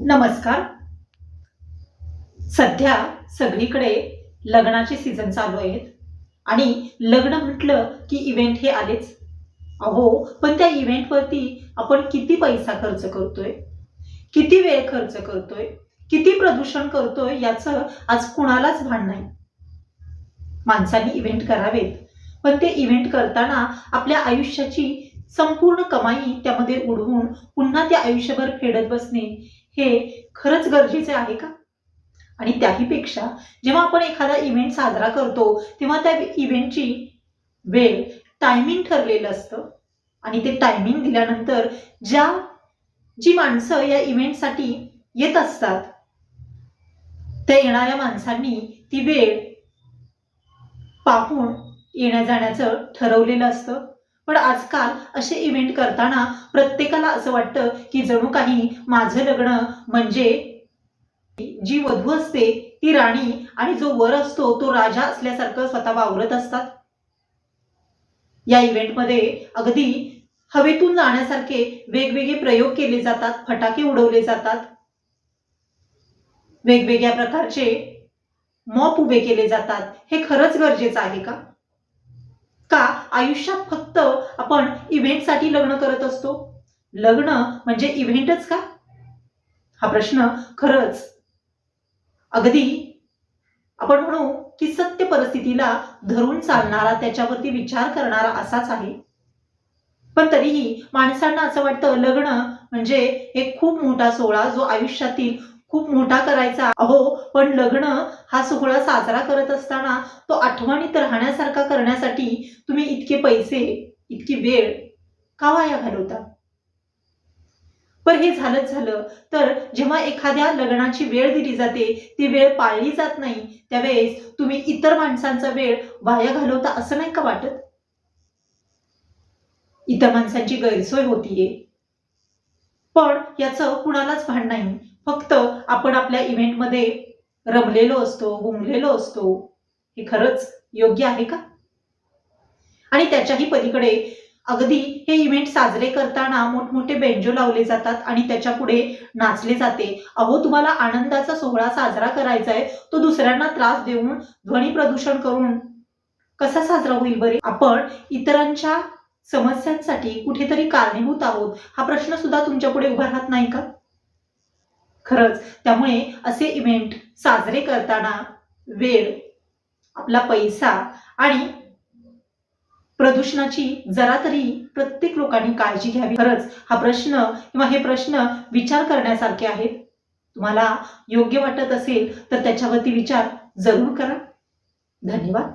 नमस्कार. सध्या सगळीकडे लग्नाचे सीझन चालू आहेत. आणि लग्न म्हटलं की इव्हेंट हे आलेच. अहो पण त्या इव्हेंटवरती आपण किती पैसा खर्च करतोय? किती वेळ खर्च करतोय? किती प्रदूषण करतोय याचं आज कुणालाच भान नाही. माणसांनी इव्हेंट करावेत. पण ते इव्हेंट करताना आपल्या आयुष्याची संपूर्ण कमाई त्यामध्ये उडवून पुन्हा ते आयुष्यभर फेडत बसणे हे खरंच गरजेचे आहे का? आणि त्याहीपेक्षा जेव्हा आपण एखादा इव्हेंट साजरा करतो तेव्हा त्या इव्हेंटची वेळ टायमिंग ठरलेलं असतं. आणि ते टायमिंग दिल्यानंतर ज्या जी माणसं या इव्हेंटसाठी येत असतात त्या येणाऱ्या माणसांनी ती वेळ पाहून येण्या जाण्याचं ठरवलेलं असतं. पण आजकाल असे इव्हेंट करताना प्रत्येकाला असं वाटतं की जणू काही माझं लग्न म्हणजे जी वधू असते ती राणी आणि जो वर असतो तो राजा असल्यासारखं स्वतः वावरत असतात. या इव्हेंटमध्ये अगदी हवेतून जाण्यासारखे वेगवेगळे प्रयोग केले जातात फटाके उडवले जातात. वेगवेगळ्या प्रकारचे मॉप उभे केले जातात. हे खरंच गरजेचं आहे का? का आयुष्यात फक्त आपण इव्हेंटसाठी लग्न करत असतो? लग्न म्हणजे इव्हेंटच का? हा प्रश्न खरंच. अगदी. आपण म्हणू की सत्य परिस्थितीला धरून चालणारा त्याच्यावरती विचार करणारा असाच आहे. पण तरीही माणसांना असं वाटतं लग्न म्हणजे एक खूप मोठा सोहळा जो आयुष्यातील खूप मोठा करायचा. अहो पण लग्न हा सोहळा साजरा करत असताना तो आठवणीत राहण्यासारखा करण्यासाठी तुम्ही इतके पैसे इतकी वेळ का वाया घालवता? पण हे झालंच झालं. तर जेव्हा एखाद्या लग्नाची वेळ दिली जाते ती वेळ पाळली जात नाही त्यावेळेस तुम्ही इतर माणसांचा वेळ वाया घालवता असं नाही का वाटत? इतर माणसांची गैरसोय होतीये. पण याचं कुणालाच भान नाही. फक्त आपण आपल्या इव्हेंटमध्ये रमलेलो असतो गुंगलेलो असतो हे खरंच योग्य आहे का? आणि त्याच्याही पलीकडे अगदी हे इव्हेंट साजरे करताना मोठमोठे बेंजो लावले जातात आणि त्याच्या पुढे नाचले जाते. अहो तुम्हाला आनंदाचा सोहळा साजरा करायचा आहे तो दुसऱ्यांना त्रास देऊन ध्वनी प्रदूषण करून कसा साजरा होईल बरे? आपण इतरांच्या समस्यांसाठी कुठेतरी कारणीभूत आहोत. हा प्रश्न सुद्धा तुमच्यापुढे उभा राहत नाही का? खरंच. त्यामुळे असे इव्हेंट साजरे करताना वेळ आपला पैसा आणि प्रदूषणाची जरा तरी प्रत्येक लोकांनी काळजी घ्यावी. खरंच हा प्रश्न किंवा हे प्रश्न विचार करण्यासारखे आहेत. तुम्हाला योग्य वाटत असेल तर त्याच्यावरती विचार जरूर करा. धन्यवाद.